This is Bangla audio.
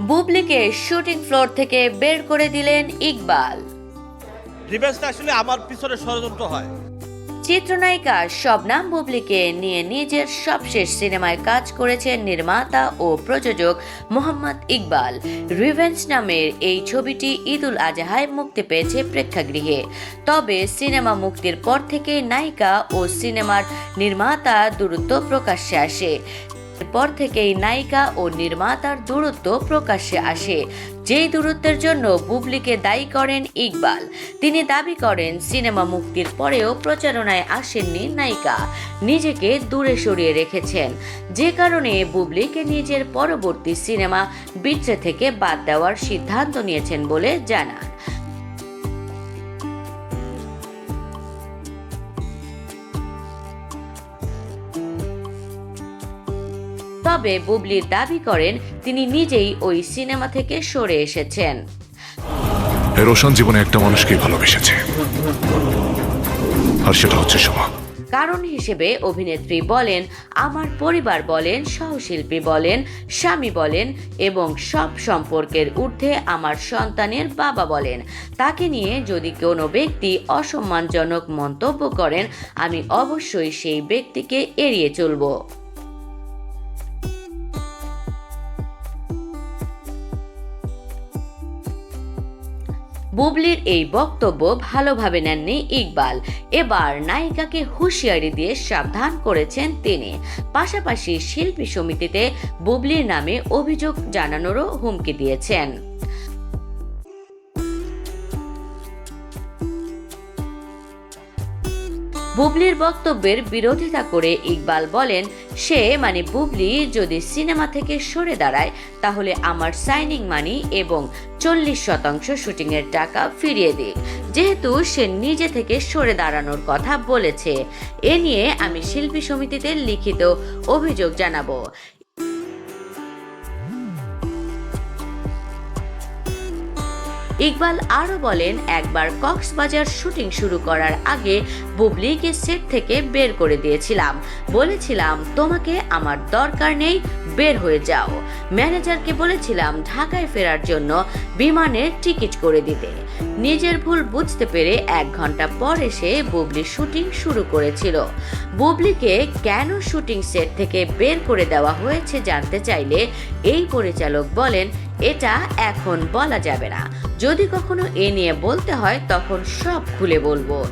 বুবলিকে শুটিং ফ্লোর থেকে বের করে দিলেন ইকবাল। রিভেঞ্জটা আসলে আমার পিছনে ষড়যন্ত্র হয়। চিত্রনায়িকা শবনাম বুবলিকে নিয়ে নিজের সবশেষ সিনেমায় কাজ করেছেন নির্মাতা ও প্রযোজক মোহাম্মদ ইকবাল। রিভেঞ্জ নামের এই ছবিটি ঈদুল আজহায় মুক্তি পেয়েছে প্রেক্ষাগৃহে। তবে সিনেমা মুক্তির পর থেকে নায়িকা ও সিনেমার নির্মাতা দূরত্ব প্রকাশ্যে আসে। এরপর থেকেই নায়িকা ও নির্মাতার দূরত্ব প্রকাশ্যে আসে। যেই দূরত্বের জন্য বুবলিকে দায়ী করেন ইকবাল। তিনি দাবি করেন, সিনেমা মুক্তির পরেও প্রচারণায় আসেননি নায়িকা। নিজেকে দূরে সরিয়ে রেখেছেন। যে কারণে বুবলিকে নিজের পরবর্তী সিনেমা বিট্রে থেকে বাদ দেওয়ার সিদ্ধান্ত নিয়েছেন বলে জানান। তবে বুবলির দাবি করেন তিনি নিজেই ওই সিনেমা থেকে সরে এসেছেন। রোশন জীবনে একটা মানুষকেই ভালোবেসেছে। আর সেটা হচ্ছে সোমা কারণ হিসেবে অভিনেত্রী বলেন আমার পরিবার বলেন সহশিল্পী বলেন স্বামী বলেন এবং সব সম্পর্কের ঊর্ধ্বে আমার সন্তানের বাবা বলেন। তাকে নিয়ে যদি কোনো ব্যক্তি অসম্মানজনক মন্তব্য করেন আমি অবশ্যই সেই ব্যক্তিকে এড়িয়ে চলবো। বুবলির এই বক্তব্য ভালোভাবে নেননি ইকবাল। এবার নায়িকাকে হুঁশিয়ারি দিয়ে সাবধান করেছেন তিনি। পাশাপাশি শিল্পী সমিতিতে বুবলির নামে অভিযোগ জানানোরও হুমকি দিয়েছেন। বুবলির বক্তব্যের বিরোধিতা করে ইকবাল বলেন, সে মানে বুবলি যদি সিনেমা থেকে সরে দাঁড়ায়, তাহলে আমার সাইনিং মানি এবং চল্লিশ শতাংশ শুটিংয়ের টাকা ফিরিয়ে দিক যেহেতু সে নিজে থেকে সরে দাঁড়ানোর কথা বলেছে। এ নিয়ে আমি শিল্পী সমিতিতে লিখিত অভিযোগ জানাব। ইকবাল আরও বলেন, একবার কক্সবাজার শুটিং শুরু করার আগে বুবলিকে সেট থেকে বের করে দিয়েছিলাম। বলেছিলাম, তোমাকে আমার দরকার নেই, বের হয়ে যাও। ম্যানেজারকে বলেছিলাম, ঢাকায় ফেরার জন্য বিমানের টিকিট করে দিতে। নিজের ভুল বুঝতে পেরে এক ঘণ্টা পর এসে বুবলি শুটিং শুরু করেছিল। বুবলিকে কেন শুটিং সেট থেকে বের করে দেওয়া হয়েছে জানতে চাইলে এই পরিচালক বলেন এটা এখন বলা যাবে না। যদি কখনো এ নিয়ে বলতে হয়, তখন সব খুলে বলব।